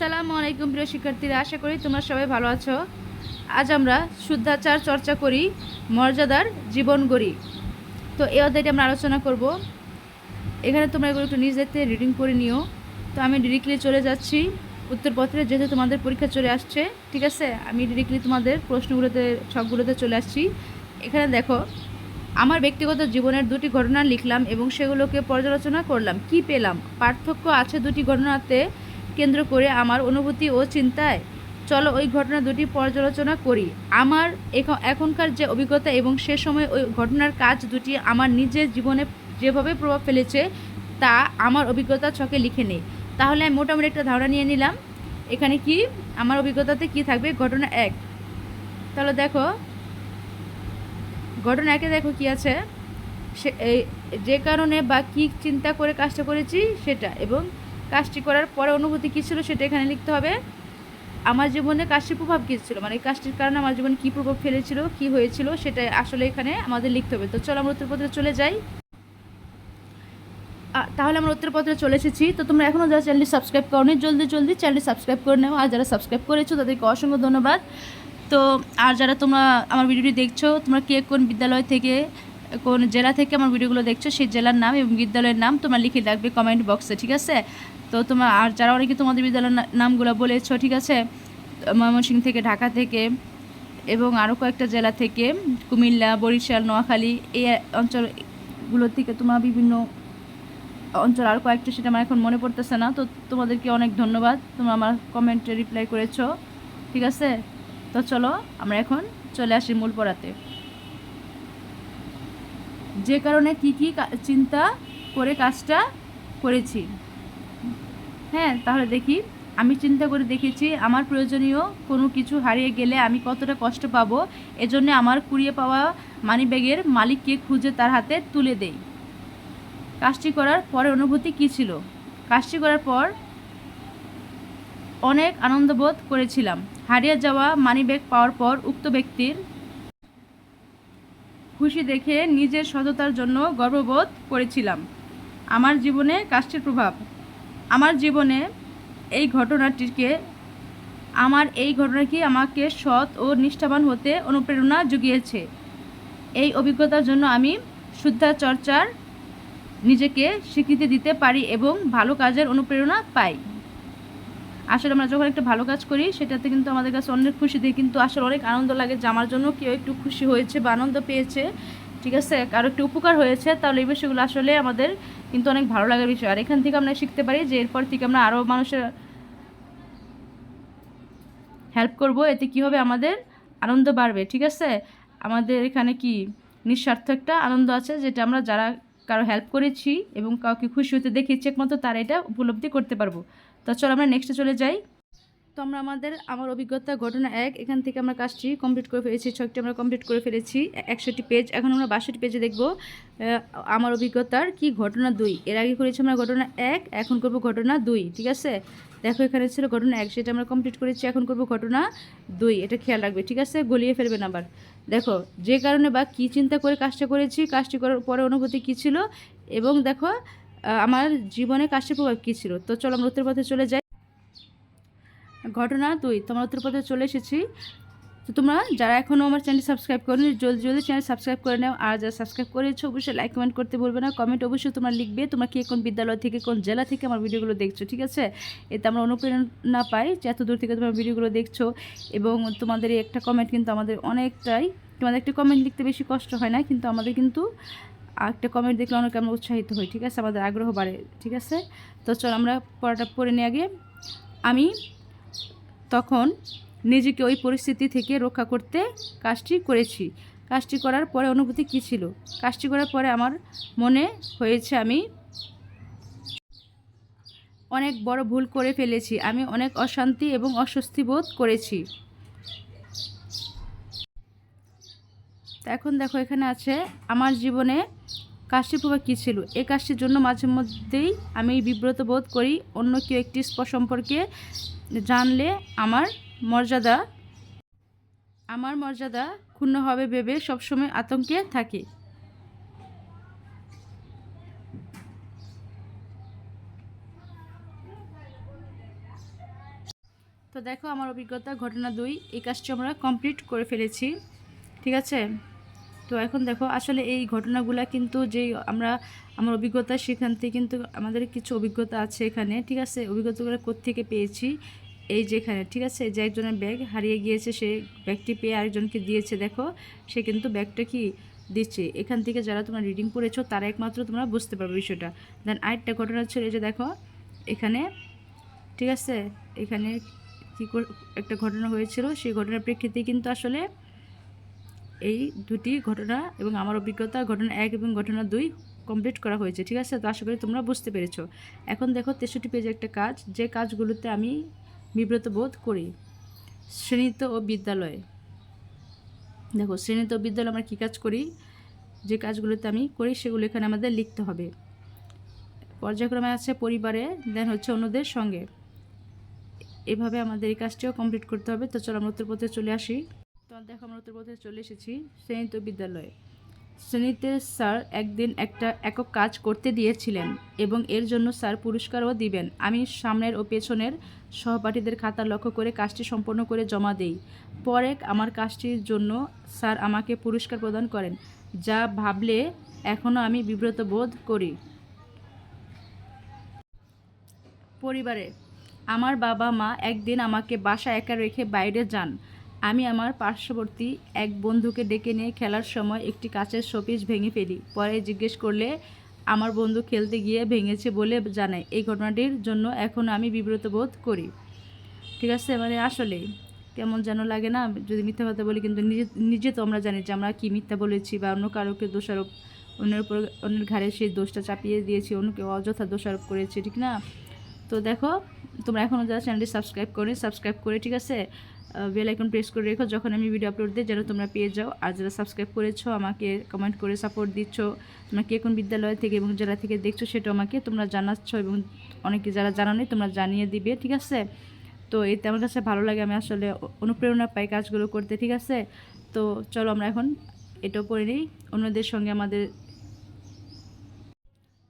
আসসালামু আলাইকুম প্রিয় শিক্ষার্থীরা, আশা করি তোমরা সবাই ভালো আছো। আজ আমরা শুদ্ধাচার চর্চা করি, মর্যাদার জীবন গড়ি। তো এই অধ্যায়টি আমরা আলোচনা করব। এখানে তোমরা এগুলো একটু নিজেতে রিডিং করে নিও। তো আমি ডিরেক্টলি চলে যাচ্ছি উত্তরপত্রে, যেহেতু তোমাদের পরীক্ষা চলে আসছে, ঠিক আছে? আমি ডিরেক্টলি তোমাদের প্রশ্নগুলোতে, ছকগুলোতে চলে আসছি। এখানে দেখো, আমার ব্যক্তিগত জীবনের দুটি ঘটনা লিখলাম এবং সেগুলোকে পর্যালোচনা করলাম। কি পেলাম? পার্থক্য আছে দুটি ঘটনাতে কেন্দ্র করে আমার অনুভূতি ও চিন্তায়। চলো ওই ঘটনা দুটি পর্যালোচনা করি। আমার এখনকার যে অভিজ্ঞতা এবং সে সময় ওই ঘটনার কাজ দুটি আমার নিজের জীবনে যেভাবে প্রভাব ফেলেছে, তা আমার অভিজ্ঞতা ছকে লিখে নেই। তাহলে আমি মোটামুটি একটা ধারণা নিয়ে নিলাম। এখানে কি? আমার অভিজ্ঞতাতে কি থাকবে? ঘটনা এক। তাহলে দেখো। ঘটনা একে দেখো কি আছে? সে যে কারণে বা কী চিন্তা করে কাজটা করেছি? সেটা এবং কাজটি করার পরে অনুভূতি কী ছিল সেটা এখানে লিখতে হবে। আমার জীবনে কাজটির প্রভাব কী ছিল? মানে কাজটির কারণে আমার জীবনে কী প্রভাব ফেলেছিল, কী হয়েছিল সেটা আসলে এখানে আমাদের লিখতে হবে। তো চলো আমরা উত্তরপত্রে চলে যাই। তাহলে আমরা উত্তরপত্রে চলে এসেছি। তো তোমরা এখনও যারা চ্যানেলটি সাবস্ক্রাইব করনি, জলদি জলদি চ্যানেলটি সাবস্ক্রাইব করে নাও। আর যারা সাবস্ক্রাইব করেছ, তাদেরকে অসংখ্য ধন্যবাদ। তো, আর যারা তোমরা আমার ভিডিওটি দেখছ, তোমরা কে কোন বিদ্যালয় থেকে, কোন জেলা থেকে আমার ভিডিওগুলো দেখছ, সেই জেলার নাম এবং বিদ্যালয়ের নাম তোমরা লিখে রাখবে কমেন্ট বক্সে, ঠিক আছে? তো তোমার, আর যারা অনেকে তোমাদের বিদ্যালয়ের নামগুলো বলেছ, ঠিক আছে? ময়মনসিংহ থেকে, ঢাকা থেকে, এবং আরও কয়েকটা জেলা থেকে, কুমিল্লা, বরিশাল, নোয়াখালী, এই অঞ্চলগুলো থেকে তোমার বিভিন্ন অঞ্চল আর কয়েকটা, সেটা আমার এখন মনে পড়তেছে না। তো তোমাদেরকে অনেক ধন্যবাদ। তোমরা আমার কমেন্টে রিপ্লাই করেছ, ঠিক আছে? তো চলো, আমরা এখন চলে আসি মূল পড়াতে। যে কারণে কি কা- চিন্তা করে কাজটা করেছি। হ্যাঁ তাহলে দেখি। আমি চিন্তা করে দেখেছি, আমার প্রয়োজনীয় কোনো কিছু হারিয়ে গেলে আমি কতটা কষ্ট পাবো, এজন্য আমার কুড়িয়ে পাওয়া মানিব্যাগের মালিককে খুঁজে তার হাতে তুলে দেই। কাজটি করার পরে অনুভূতি কী ছিল? কাজটি করার পর অনেক আনন্দবোধ করেছিলাম। হারিয়ে যাওয়া মানিব্যাগ পাওয়ার পর উক্ত ব্যক্তির খুশি দেখে নিজের সততার জন্য গর্ববোধ করেছিলাম। আমার জীবনে কাজটির প্রভাব আমার জীবনে এই ঘটনাটিকে, আমার এই ঘটনাটি আমাকে সৎ ও নিষ্ঠাবান হতে অনুপ্রেরণা জুগিয়েছে। এই অভিজ্ঞতার জন্য আমি শুদ্ধাচর্চার নিজেকে স্বীকৃতি দিতে পারি এবং ভালো কাজের অনুপ্রেরণা পাই। আসলে আমরা যখন একটা ভালো কাজ করি, সেটাতে কিন্তু আমাদের কাছে অনেক খুশি দিই কিন্তু আসলে অনেক আনন্দ লাগে যে আমার জন্য কেউ একটু খুশি হয়েছে বা আনন্দ পেয়েছে। ঠিক আছে? কারও একটু উপকার হয়েছে, তাহলে এই বিষয়গুলো আসলে আমাদের কিন্তু অনেক ভালো লাগার বিষয়। আর এখান থেকে আমরা শিখতে পারি যে এরপর থেকে আমরা আরও মানুষের হেল্প করব, এতে কী হবে? আমাদের আনন্দ বাড়বে, ঠিক আছে? আমাদের এখানে কি নিঃস্বার্থ একটা আনন্দ আছে, যেটা আমরা যারা কারও হেল্প করেছি এবং কাউকে খুশি হতে দেখেছি, একমাত্র তারা এটা উপলব্ধি করতে পারব। তো চলো আমরা নেক্সটে চলে যাই। তো আমরা আমাদের, আমার অভিজ্ঞতা, ঘটনা এক। এখান থেকে আমরা কাজটি কমপ্লিট করে ফেলেছি ছকটি আমরা কমপ্লিট করে ফেলেছি, একষট্টি পেজ এখন আমরা বাষট্টি পেজে দেখব আমার অভিজ্ঞতার কি ঘটনা দুই। এর আগে করেছি আমরা ঘটনা এক, এখন করব ঘটনা দুই, ঠিক আছে? দেখো এখানে ছিল ঘটনা এক, সেটা আমরা কমপ্লিট করেছি, এখন করব ঘটনা দুই। এটা খেয়াল রাখবে, ঠিক আছে? গলিয়ে ফেলবেন আবার। দেখো, যে কারণে বা কী চিন্তা করে কাজটা করেছি, কাজটি করার পরে অনুভূতি কী ছিল? এবং দেখো আমার জীবনে কাজটির প্রভাব কী ছিল? তো চলো আমরা উত্তর পথে চলে যাই। ঘটনা দুই, তোমার উত্তরপত্রে চলে এসেছি। তো তোমরা যারা এখনও আমার চ্যানেল সাবস্ক্রাইব করনি, জলদি জলদি চ্যানেল সাবস্ক্রাইব করে নাও। আর যারা সাবস্ক্রাইব করেছ, অবশ্যই লাইক কমেন্ট করতে বলবে না। কমেন্ট অবশ্যই তোমরা লিখবে, তোমরা কে কোন বিদ্যালয় থেকে, কোন জেলা থেকে আমার ভিডিওগুলো দেখছ, ঠিক আছে? এতে আমরা অনুপ্রেরণা পাই যে এত দূর থেকে তোমার ভিডিওগুলো দেখছ। এবং তোমাদের একটা কমেন্ট কিন্তু আমাদের অনেকটাই, তোমাদের একটা কমেন্ট লিখতে বেশি কষ্ট হয় না, কিন্তু আমাদের কিন্তু একটা কমেন্ট দেখলে অনেক আমরা উৎসাহিত হই, ঠিক আছে? আমাদের আগ্রহ বাড়ে, ঠিক আছে? তো চল আমরা পড়াটা পড়ে নিয়ে আগে। আমি তখন নিজেকে ওই পরিস্থিতি থেকে রক্ষা করতে কাজটি করেছি। কাজটি করার পরে অনুভূতি কী ছিল? কাজটি করার পরে আমার মনে হয়েছে আমি অনেক বড় ভুল করে ফেলেছি। আমি অনেক অশান্তি এবং অস্বস্তি বোধ করেছি। এখন দেখো, এখানে আছে, আমার জীবনে কাজটির প্রভাব কী ছিল? এই কাজটির জন্য মাঝে মধ্যেই আমি বিব্রত বোধ করি। অন্য কেউ একটি সম্পর্কে জানলে আমার মর্যাদা আমার মর্যাদা ক্ষুণ্ণ হবে ভেবে সবসময় আতঙ্কে থাকি। তো দেখো, আমার অভিজ্ঞতা, ঘটনা দুই এই কাজটি আমরা কমপ্লিট করে ফেলেছি। ঠিক আছে? তো এখন দেখো, আসলে এই ঘটনাগুলো কিন্তু যে আমরা, আমার অভিজ্ঞতা সেখান থেকে কিন্তু আমাদের কিছু অভিজ্ঞতা আছে এখানে, ঠিক আছে? অভিজ্ঞতাগুলো কোত্থেকে পেয়েছি? এই যেখানে ঠিক আছে? যে একজনের ব্যাগ হারিয়ে গিয়েছে, সে ব্যাগটি পেয়ে আরেকজনকে দিয়েছে, দেখো? সে কিন্তু ব্যাগটা কি দিচ্ছে? এখান থেকে যারা তোমরা রিডিং পড়েছো, তারা একমাত্র তোমরা বুঝতে পারবে বিষয়টা। দেন আরেকটা ঘটনা ছিল যে দেখো, এখানে, ঠিক আছে? এখানে কী একটা ঘটনা হয়েছিল, সেই ঘটনার প্রেক্ষিতে কিন্তু আসলে এই দুটি ঘটনা এবং আমার অভিজ্ঞতা, ঘটনা এক এবং ঘটনা দুই কমপ্লিট করা হয়েছে, ঠিক আছে? তো আশা করি তোমরা বুঝতে পেরেছ। এখন দেখো, তেষট্টি পেজে একটা কাজ, যে কাজগুলোতে আমি বিব্রত বোধ করি। শ্রেণীত ও বিদ্যালয়ে। দেখো, শ্রেণীত ও বিদ্যালয়ে আমরা কী কাজ করি? যে কাজগুলোতে আমি করি, সেগুলো এখানে আমাদের লিখতে হবে। পর্যায়ক্রমে আছে পরিবারে দেন হচ্ছে অন্যদের সঙ্গে। এভাবে আমাদের এই কাজটিও কমপ্লিট করতে হবে। তো চলো আমরা উত্তরপথে চলে আসি। তো দেখো, আমরা উত্তরপথে চলে এসেছি, শ্রেণীত বিদ্যালয়ে। শ্রেণীতে স্যার একদিন একটা একক কাজ করতে দিয়েছিলেন এবং এর জন্য স্যার পুরস্কারও দিবেন। আমি সামনের ও পেছনের সহপাঠীদের খাতা লক্ষ্য করে কাজটি সম্পন্ন করে জমা দেই। পরে আমার কাজটির জন্য স্যার আমাকে পুরস্কার প্রদান করেন, যা ভাবলে এখনও আমি বিব্রত বোধ করি। পরিবারে, আমার বাবা মা একদিন আমাকে বাসা একা রেখে বাইরে যান। আমি আমার পার্শ্ববর্তী এক বন্ধুকে ডেকে নিয়ে খেলার সময় একটি কাচের শোপিস ভেঙে ফেলি। পরে জিজ্ঞেস করলে, আমার বন্ধু খেলতে গিয়ে ভেঙেছে বলে জানায়। এই ঘটনাটির জন্য এখন আমি বিব্রত বোধ করি। ঠিক আছে? মানে আসলেই। কেমন যেন লাগে না, যদি মিথ্যা কথা বলি, কিন্তু নিজে নিজে তো আমরা জানি যে আমরা কী মিথ্যা বলেছি বা অন্য কারোকে দোষারোপ, অন্যের উপর, অন্যের ঘাড়ে সেই দোষটা চাপিয়ে দিয়েছি, অন্যকে অযথা দোষারোপ করেছি, ঠিক না? তো দেখো, তোমরা এখনও যারা চ্যানেলটি সাবস্ক্রাইব করে সাবস্ক্রাইব করে, ঠিক আছে? বেল আইকন প্রেস করে রেখো। যখন আমি ভিডিও আপলোড দিই, যেন তোমরা পেয়ে যাও। আর যারা সাবস্ক্রাইব করেছ, আমাকে কমেন্ট করে সাপোর্ট দিচ্ছ। তোমরা কে কোন বিদ্যালয় থেকে এবং জেলা থেকে দেখছ সেটা আমাকে তোমরা জানাচ্ছ এবং অনেকে যারা জানো নেই তোমরা জানিয়ে দিবে, ঠিক আছে? তো এতে আমার কাছে ভালো লাগে, আমি আসলে অনুপ্রেরণা পাই কাজগুলো করতে, ঠিক আছে? তো চলো আমরা এখন এটাও করে নিই। অন্যদের সঙ্গে আমাদের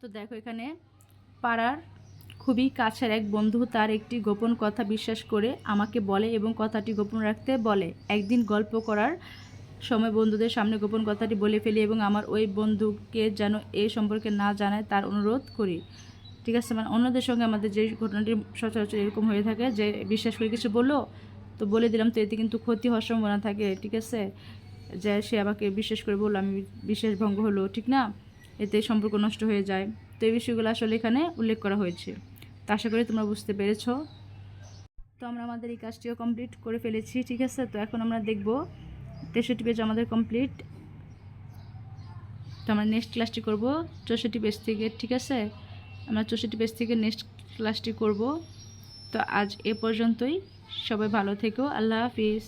তো দেখো এখানে পাড়ার খুবই কাছের এক বন্ধু তার একটি গোপন কথা বিশ্বাস করে আমাকে বলে এবং কথাটি গোপন রাখতে বলে। একদিন গল্প করার সময় বন্ধুদের সামনে গোপন কথাটি বলে ফেলি এবং আমার ওই বন্ধুকে যেন এ সম্পর্কে না জানায় তার অনুরোধ করি। ঠিক আছে মানে অন্যদের সঙ্গে আমাদের যে ঘটনাটি সচরাচর এরকম হয়ে থাকে যে বিশ্বাস করে কিছু বলল, তো বলে দিলাম, তো এতে কিন্তু ক্ষতি হওয়ার সম্ভাবনা থাকে, ঠিক আছে? যে সে আমাকে বিশ্বাস করে বলল, আমি বিশ্বাস ভঙ্গ হলো, ঠিক না? এতে সম্পর্ক নষ্ট হয়ে যায়। তো এই বিষয়গুলো আসলে এখানে উল্লেখ করা হয়েছে। তো আশা করি তোমরা বুঝতে পেরেছ। তো আমরা আমাদের এই কাজটিও কমপ্লিট করে ফেলেছি, ঠিক আছে? তো এখন আমরা দেখব, তেষট্টি পেজ আমাদের কমপ্লিট তো আমরা নেক্সট ক্লাসটি করব, চৌষট্টি পেজ থেকে, ঠিক আছে? আমরা চৌষট্টি পেজ থেকে নেক্সট ক্লাসটি করব। তো আজ এ পর্যন্তই। সবাই ভালো থেকো। আল্লাহ হাফিজ।